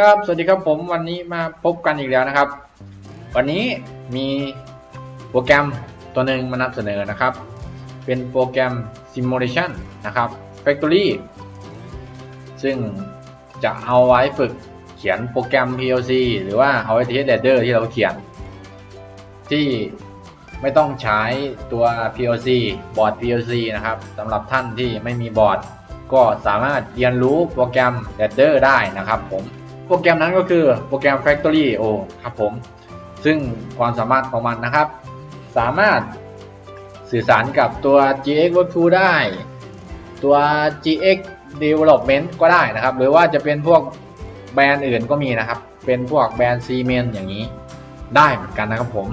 ครับ สวัสดีครับผมวันนี้มาพบกันอีกแล้วนะครับ วันนี้มีโปรแกรมตัวหนึ่งมานำเสนอนะครับ เป็นโปรแกรม Simulation นะครับ Factory ซึ่งจะเอาไว้ฝึกเขียนโปรแกรม PLC หรือว่าเอาไว้เทส Ladder ที่เราเขียน ที่ไม่ต้องใช้ตัว PLC บอร์ด PLC นะครับสำหรับท่านที่ไม่มีบอร์ด ก็สามารถเรียนรู้โปรแกรม Ladder ได้นะครับผม โปรแกรมนั้นก็คือโปรแกรม Factory O ครับผม ซึ่งความสามารถของมันนะครับ สามารถสื่อสารกับตัว GX Work2 ได้ ตัว GX Development ก็ได้นะครับ หรือว่าจะเป็นพวกแบรนด์อื่นก็มีนะครับ เป็นพวกแบรนด์ Siemens อย่างนี้ได้เหมือนกันนะครับผม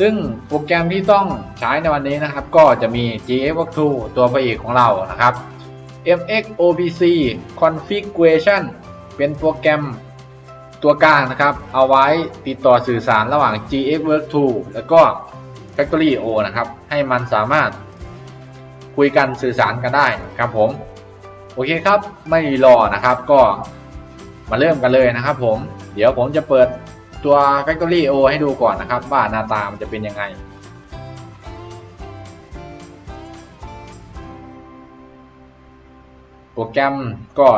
ซึ่งโปรแกรมที่ต้องใช้ในวันนี้นะครับ ก็จะมี GX Work2 ตัวพระเอกของเรานะครับ MX OPC Configuration เป็นโปรแกรมตัวกลางนะครับ เอาไว้ติดต่อสื่อสารระหว่าง GX Work2 แล้วก็ Factory O นะครับ ให้มันสามารถคุยกันสื่อสารกันได้ครับผม โอเคครับไม่รอนะครับก็มาเริ่มกันเลยนะครับผม เดี๋ยวผมจะเปิดตัว Factory O ให้ดูก่อนนะครับ ว่าหน้าตามันจะเป็นยังไงโปรแกรมก็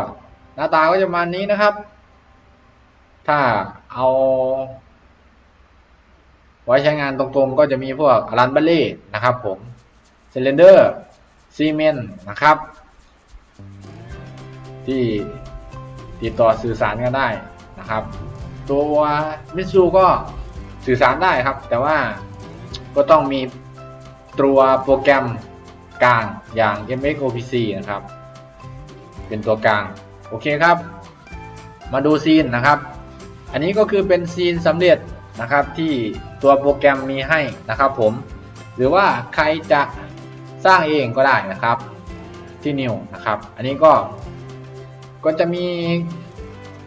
น้าตาก็จะประมาณนี้นะครับ ถ้าเอา ไว้ใช้งานตรงๆก็จะมีพวกรันบัลเล่นะครับผมเซเลนเดอร์ซีเมนนะครับ ที่ติดต่อสื่อสารกันได้นะครับ ตัวมิสูก็สื่อสารได้ครับ แต่ว่าก็ต้องมีตัวโปรแกรมกลางอย่าง MXOPC นะครับ เป็นตัวกลาง โอเคครับ มาดูซีนนะครับ อันนี้ก็คือเป็นซีนสำเร็จนะครับที่ตัวโปรแกรมมีให้นะครับผม หรือว่าใครจะสร้างเองก็ได้นะครับที่นิวนะครับ อันนี้ก็ก็จะมี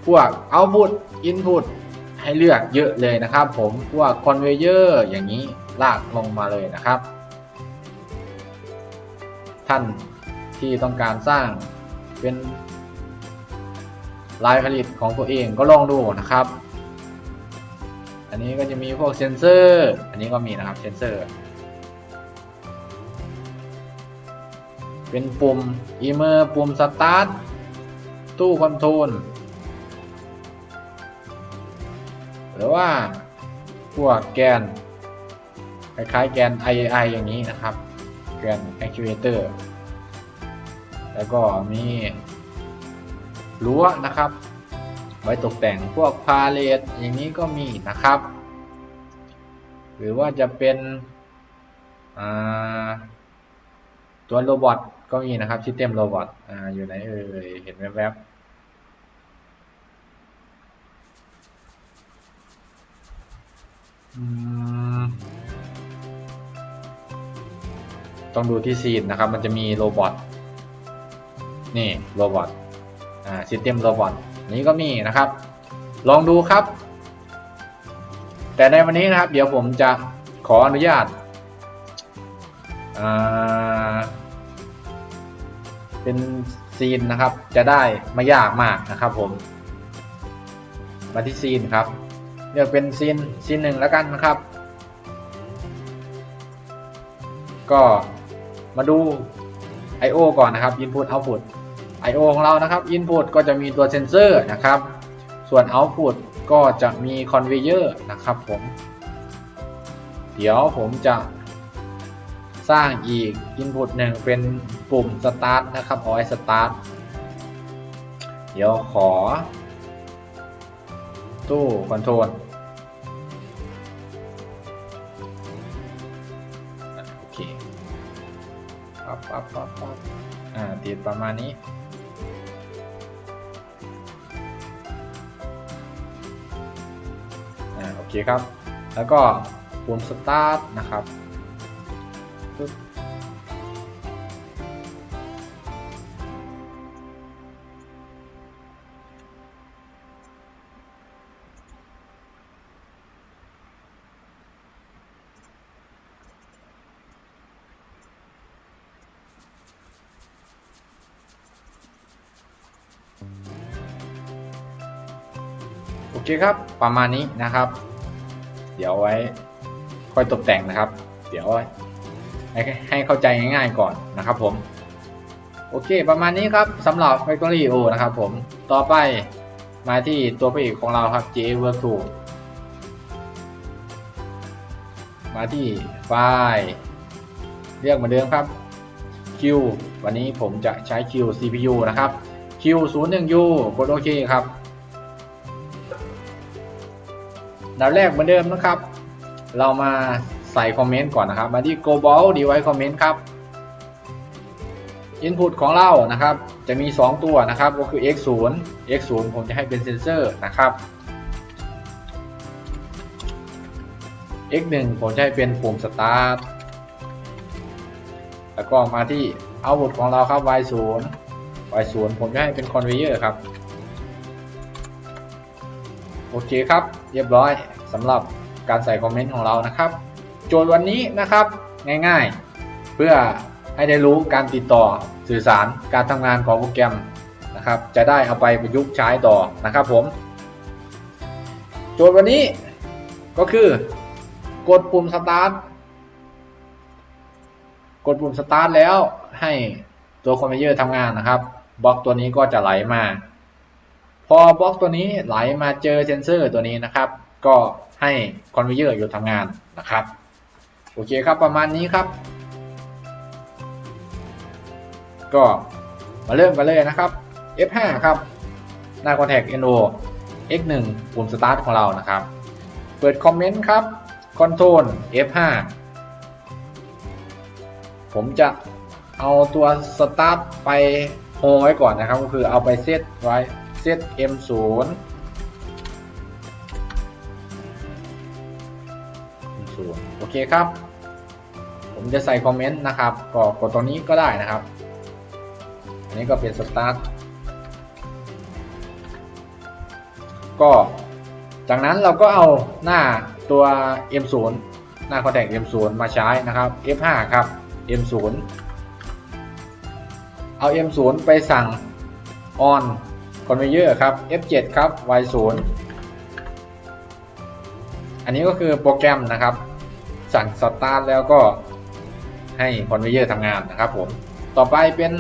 พวก output input ให้เลือกเยอะเลยนะครับ ผมพวก conveyor อย่างนี้ลากลงมาเลยนะครับ ท่านที่ต้องการสร้างเป็น ลายผลิตของตัวเองก็ลองดูนะครับ อันนี้ก็จะมีพวกเซนเซอร์ อันนี้ก็มีนะครับเซนเซอร์ เป็นปุ่มอีเมอร์ปุ่มสตาร์ทตู้คอนโทรลหรือว่าพวกแกน คล้ายๆแกน IAI อย่างนี้นะครับ แกน Actuator แล้วก็มี รั้วนะครับ ไว้ตกแต่งพวกพาเลทอย่างนี้ก็มีนะครับ หรือว่าจะเป็นตัวโรบอทก็มีนะครับซิสเต็มโรบอทออยู่ไหนเอ่ยเห็นแวบๆต้องดูที่ซีนนะครับ มันจะมีโรบอท นี่โรบอท อ่าซิสเต็มโรบอทนี้ก็มีนะครับ ลองดูครับ แต่ในวันนี้นะครับ เดี๋ยวผมจะขออนุญาตเป็นซีนนะครับ จะได้ไม่ยากมากนะครับผม มาที่ซีนครับเลือกเป็นซีนซีนหนึ่งแล้วกันนะครับ ก็มาดู I/O ก่อนนะครับ Input Output I/O ของเรานะครับ Input ก็จะมีตัวเซนเซอร์นะครับ ส่วน Output ก็จะมี Conveyor นะครับผม เดี๋ยวผมจะสร้างอีก Input หนึ่งเป็นปุ่ม Start นะครับเอาไว้ Start เดี๋ยวขอ ตู้คอนโทรลโอเคปั๊บปั๊บปั๊บปั๊บอ่าติดประมาณนี้ เคครับ แล้วก็ปุ่มสตาร์ทนะครับโอเคครับ ประมาณนี้นะครับ เดี๋ยวไว้ ค่อยตกแต่งนะครับ เดี๋ยวให้ให้เข้าใจง่ายๆก่อนนะครับ ผม โอเค ประมาณนี้ครับสำหรับ Factory O นะครับผมต่อไปมาที่ตัวพระเอกของเราครับ J Work 2มาที่ไฟล์เรียกเหมือนเดิมครับ Q วันนี้ผมจะใช้ Q CPU นะครับ Q 0 1 U กดโอเคครับ ดับแรกเหมือนเดิมนะครับ เรามาใส่คอมเมนต์ก่อนนะครับ มาที่ global device comment ครับ input ของเรานะครับ จะมี 2 ตัวนะครับ ก็คือ x 0 x 0ผมจะให้เป็นเซนเซอร์นะครับ x 1ผมจะให้เป็นปุ่ม start แล้วก็มาที่ output ของเราครับ y 0 y 0ผมจะให้เป็น conveyor ครับ โอเคครับ เรียบร้อยสำหรับการใส่คอมเมนต์ของเรานะครับ โจทย์วันนี้นะครับง่ายๆ เพื่อให้ได้รู้การติดต่อสื่อสารการทำงานของโปรแกรมนะครับ จะได้เอาไปประยุกต์ใช้ต่อนะครับผม โจทย์วันนี้ก็คือกดปุ่ม start กดปุ่ม start แล้วให้ตัวคอมพิวเตอร์ทำงานนะครับบล็อกตัวนี้ก็จะไหลมา พอบล็อกตัวนี้ไหลมาเจอเซนเซอร์ตัวนี้นะครับ ก็ให้คอนเวเยอร์อยู่ทำงานนะครับโอเคครับประมาณนี้ครับ ก็มาเริ่มกันเลยนะครับ F5 ครับหน้า Contact NO X1 ปุ่ม Start ของเรานะครับ เปิดคอมเมนต์ครับ Control F5 ผมจะเอาตัว Start ไปโฮไว้ก่อนนะครับ ก็คือเอาไปเซตไว้ เซต M0 M0 โอเคครับ ผมจะใส่คอมเมนต์นะครับก็กดตรงนี้ก็ได้นะครับ อันนี้ก็เป็น Start ก็จากนั้นเราก็เอาหน้าตัว M0 หน้า Contact M0 มาใช้นะครับ F5 ครับ M0 เอา M0 ไปสั่ง on conveyor ครับ F7 ครับ Y0 อันนี้ก็คือโปรแกรมนะครับ สั่ง start แล้วก็ให้ conveyor ทำงานนะครับผมต่อไปเป็น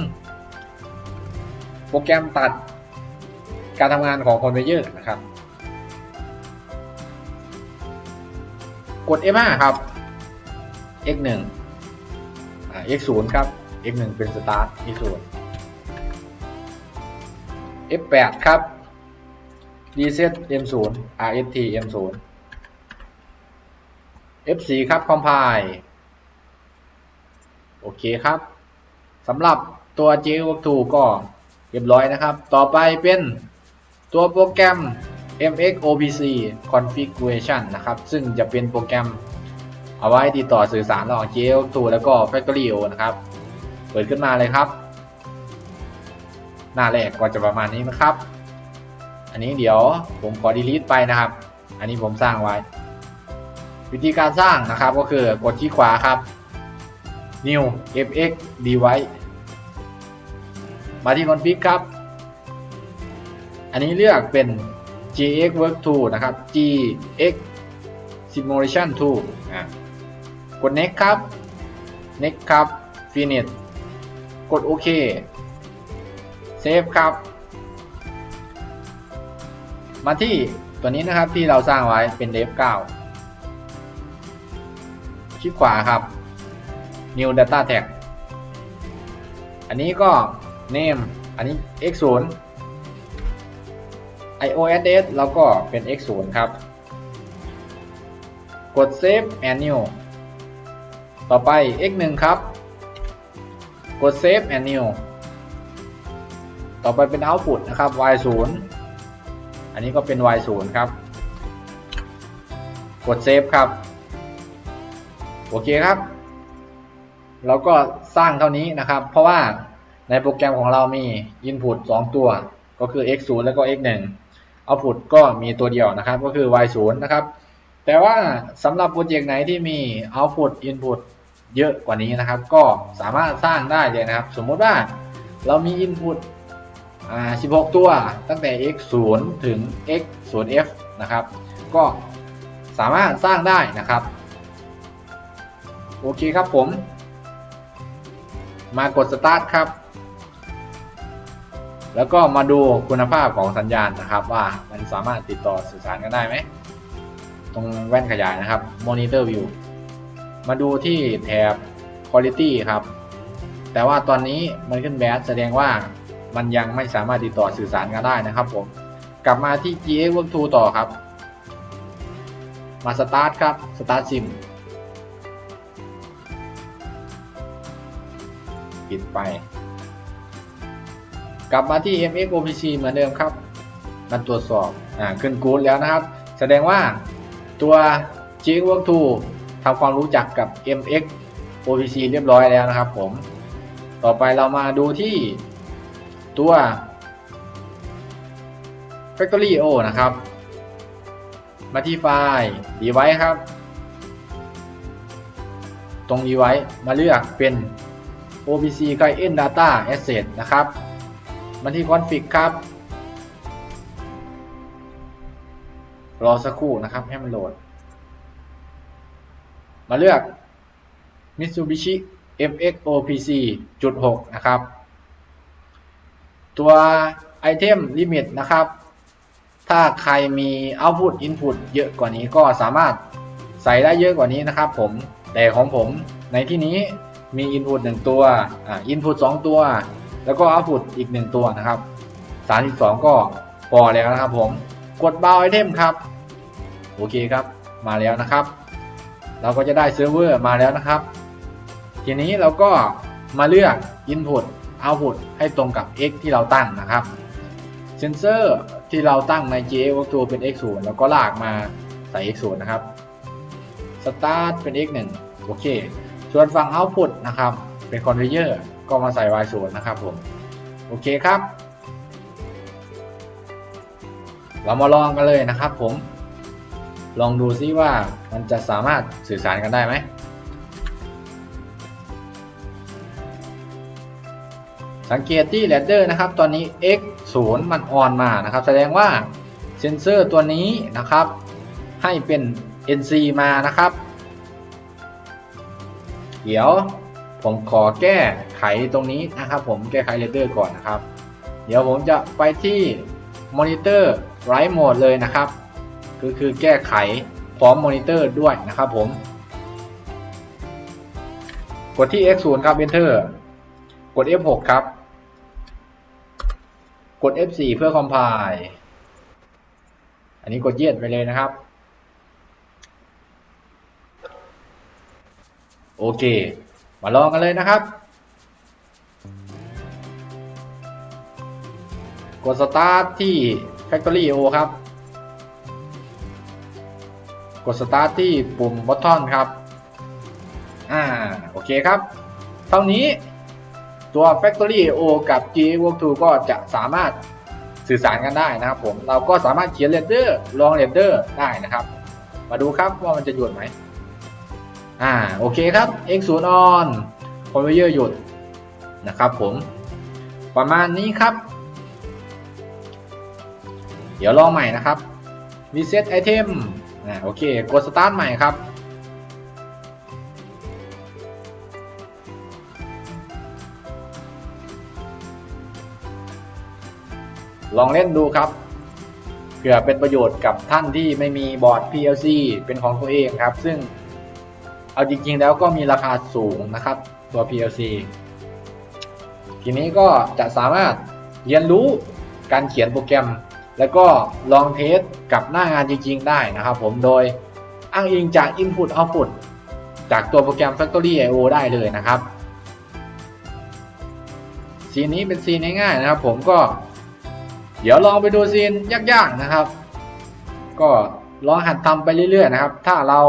โปรแกรมตัดการทำงานของ conveyor นะครับ กด F5 ครับ X1 X0 ครับ X1 เป็น start X0 F8 ครับ reset M0 RST M0 F4 ครับ compile โอเคครับสำหรับตัว JWork2 ก็เรียบร้อยนะครับ ต่อไปเป็นตัวโปรแกรม MX OPC configuration นะครับ ซึ่งจะเป็นโปรแกรมเอาไว้ติดต่อสื่อสารระหว่าง JWork2 แล้วก็ Factory O นะครับ เปิดขึ้นมาเลยครับ หน้าแรกก็จะประมาณนี้นะครับ อันนี้เดี๋ยวผมขอ delete ไปนะครับ อันนี้ผมสร้างไว้ วิธีการสร้างนะครับก็คือกดที่ขวาครับ new fx device มาที่ config ครับ อันนี้เลือกเป็น gx work tool นะครับ gx simulation tool อะกด next ครับ next ครับ finish กดโอเค เซฟครับ มาที่ตัวนี้นะครับที่เราสร้างไว้เป็น dev 9คลิกขวาครับ new data tag อันนี้ก็ name อันนี้ x 0 ioss แล้วก็เป็น x 0ครับ กด save and new ต่อไป x 1ครับ กด save and new ต่อไปเป็น output นะครับ y 0อันนี้ก็เป็น y 0ครับ กด save ครับ โอเคครับ เราก็สร้างเท่านี้นะครับ เพราะว่าในโปรแกรมของเรามี input 2 ตัว ก็คือ x 0แล้วก็ x 1 output ก็มีตัวเดียวนะครับ ก็คือ y 0นะครับ แต่ว่าสำหรับโปรเจกต์ไหนที่มี output input เยอะกว่านี้นะครับ ก็สามารถสร้างได้เลยนะครับ สมมติว่าเรามี input อ่า16 ตัวตั้งแต่ x 0ถึง x 0 f นะครับ ก็สามารถสร้างได้นะครับ โอเคครับผม มากดสตาร์ทครับ แล้วก็มาดูคุณภาพของสัญญาณนะครับว่ามันสามารถติดต่อสื่อสารกันได้ไหม ตรงแว่นขยายนะครับ Monitor View มาดูที่แถบ Quality ครับ แต่ว่าตอนนี้มันขึ้นแบดแสดงว่า มันยังไม่สามารถติดต่อสื่อสารกันได้นะครับผม กลับมาที่ GX Work 2 ต่อครับ มาสตาร์ทครับ Start Sim ปิดไป กลับมาที่ MX OPC เหมือนเดิมครับมันตรวจสอบอ่าขึ้นกู๊ดแล้วนะครับ แสดงว่าตัว GX Work 2ทำความรู้จักกับ MX OPC เรียบร้อยแล้วนะครับผม ต่อไปเรามาดูที่ ตัว Factory O นะครับ มาที่ไฟล์ Device ครับ ตรง Device มาเลือกเป็น OPC Client Data Asset นะครับ มาที่ Config ครับ รอสักครู่นะครับให้มันโหลด มาเลือก Mitsubishi MX OPC จุด6นะครับ ตัว Item Limit นะครับ ถ้าใครมี Output Input เยอะกว่านี้ก็สามารถใส่ได้เยอะกว่านี้นะครับผมแต่ของผมในที่นี้มี Input 1 ตัวอ่า Input 2 ตัว แล้วก็ Output อีก 1 ตัวนะครับ 32 ก็พอแล้วนะครับผมกด Bound Item ครับโอเคครับมาแล้วนะครับ เราก็จะได้เซิร์ฟเวอร์มาแล้วนะครับ ทีนี้เราก็มาเลือก Input Output ให้ตรงกับ X ที่เราตั้งนะครับเซนเซอร์ที่เราตั้งใน GA Work 2เป็น X 0แล้วก็ลากมาใส่ X 0นะครับ Start เป็น X 1โอเค ส่วนฝั่ง Output นะครับเป็น Conveyor ก็มาใส่ Y 0นะครับผม โอเคครับ เรามาลองกันเลยนะครับผม ลองดูซิว่ามันจะสามารถสื่อสารกันได้ไหม สังเกตที่แรดเดอร์นะครับ ตอนนี้ x 0มันออนมานะครับ แสดงว่าเซนเซอร์ตัวนี้นะครับ ให้เป็น nc มานะครับ เดี๋ยวผมขอแก้ไขตรงนี้นะครับ ผมแก้ไขเรดเดอร์ก่อนนะครับ เดี๋ยวผมจะไปที่มอนิเตอร์ไรท์โหมดเลยนะครับก็คือแก้ไขพร้อมมอนิเตอร์ด้วยนะครับผม กดที่ x 0ครับ enter กด F6 ครับ กด F4 เพื่อ compile อันนี้กดเยียดไปเลยนะครับ โอเค มาลองกันเลยนะครับ กด start ที่ factory o ครับ กด start ที่ปุ่ม button ครับ อ่า โอเคครับ เท่านี้ ตัว Factory O กับ ga Work 2 ก็จะสามารถสื่อสารกันได้นะครับผม เราก็สามารถเขียนเรนเดอร์ลองเรนเดอร์ได้นะครับ มาดูครับว่ามันจะหยุดไหมอ่าโอเคครับ X 0 on Conveyor หยุดนะครับผม ประมาณนี้ครับ เดี๋ยวลองใหม่นะครับ Reset Item อ่าโอเค กด Start ใหม่ครับ ลองเล่นดูครับเผื่อเป็นประโยชน์กับท่านที่ไม่มีบอร์ด PLC เป็นของตัวเองครับ ซึ่งเอาจริงๆแล้วก็มีราคาสูงนะครับ ตัว PLC ทีนี้ก็จะสามารถเรียนรู้การเขียนโปรแกรม แล้วก็ลองเทสกับหน้างานจริงๆได้นะครับผมโดยอ้างอิงจาก Input Output จากตัวโปรแกรม Factory IO ได้เลยนะครับซีนนี้เป็นซีนง่ายๆนะครับ ผมก็ เดี๋ยวลองไปดูซีนยากๆนะครับ ก็ลองหัดทำไปเรื่อยๆนะครับ ถ้าเรา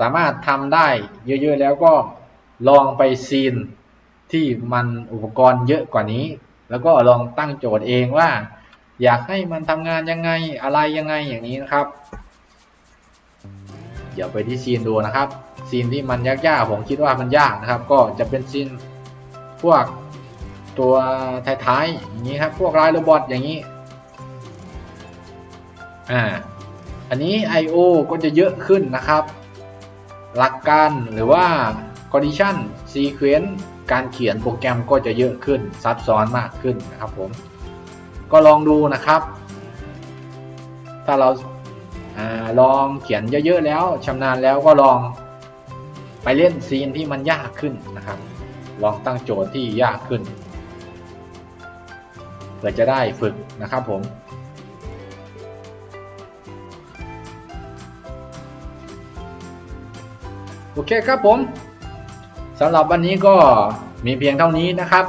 สามารถทำได้เยอะๆแล้วก็ลองไปซีนที่มันอุปกรณ์เยอะกว่านี้ แล้วก็ลองตั้งโจทย์เองว่า อยากให้มันทำงานยังไงอะไรยังไงอย่างนี้นะครับ เดี๋ยวไปที่ซีนดูนะครับซีนที่มันยากๆผมคิดว่ามันยากนะครับ ก็จะเป็นซีนพวก ตัวท้ายๆอย่างนี้ครับ พวกรายโรบอทอย่างนี้ อ่า อันนี้ I/O ก็จะเยอะขึ้นนะครับ หลักการหรือว่า condition sequence การเขียนโปรแกรมก็จะเยอะขึ้นซับซ้อนมากขึ้นนะครับผม ก็ลองดูนะครับ ถ้าเราอาลองเขียนเยอะๆแล้วชำนาญแล้วก็ลองไปเล่นซีนที่มันยากขึ้นนะครับ ลองตั้งโจทย์ที่ยากขึ้น พื่อจะได้ฝึกนะครับผมโอเคครับผมสำหรับวันนี้ก็มีเพียงเท่านี้นะครับ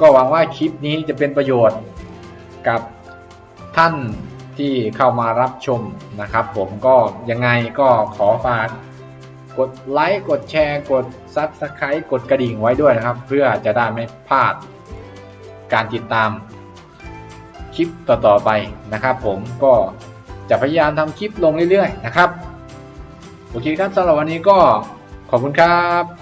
ก็หวังว่าคลิปนี้จะเป็นประโยชน์กับท่านที่เข้ามารับชมนะครับ ผมก็ยังไงก็ขอฝากกดไลค์กดแชร์ กด Subscribe กดกระดิ่งไว้ด้วยนะครับ เพื่อจะได้ไม่พลาดการติดตาม ลิปต่อๆไปนะครับ ผมก็จะพยายามทำคลิปลงเรื่อยๆนะครับ โอเคครับสำหรับวันนี้ก็ขอบคุณครับ